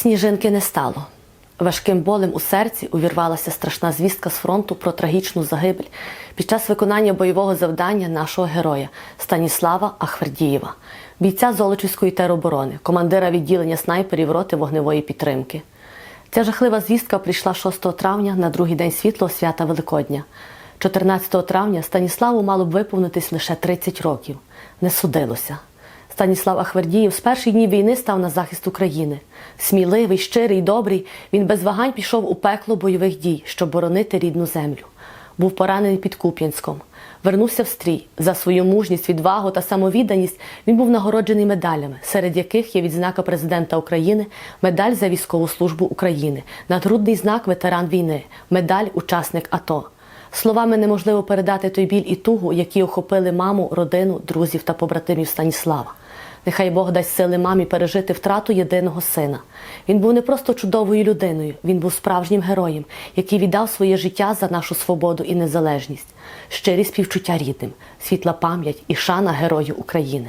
Сніжинки не стало. Важким болем у серці увірвалася страшна звістка з фронту про трагічну загибель під час виконання бойового завдання нашого героя Станіслава Ахвердієва, бійця Золочівської тероборони, командира відділення снайперів роти вогневої підтримки. Ця жахлива звістка прийшла 6 травня на другий день світлого свята Великодня. 14 травня Станіславу мало б виповнитись лише 30 років. Не судилося. Станіслав Ахвердієв з перших днів війни став на захист України. Сміливий, щирий, добрий, він без вагань пішов у пекло бойових дій, щоб боронити рідну землю. Був поранений під Куп'янськом. Вернувся в стрій. За свою мужність, відвагу та самовідданість він був нагороджений медалями, серед яких є відзнака президента України, медаль за військову службу України, надгрудний знак ветеран війни, медаль учасник АТО. Словами неможливо передати той біль і тугу, які охопили маму, родину, друзів та побратимів Станіслава. Нехай Бог дасть сили мамі пережити втрату єдиного сина. Він був не просто чудовою людиною, він був справжнім героєм, який віддав своє життя за нашу свободу і незалежність. Щирі співчуття рідним, світла пам'ять і шана герою України.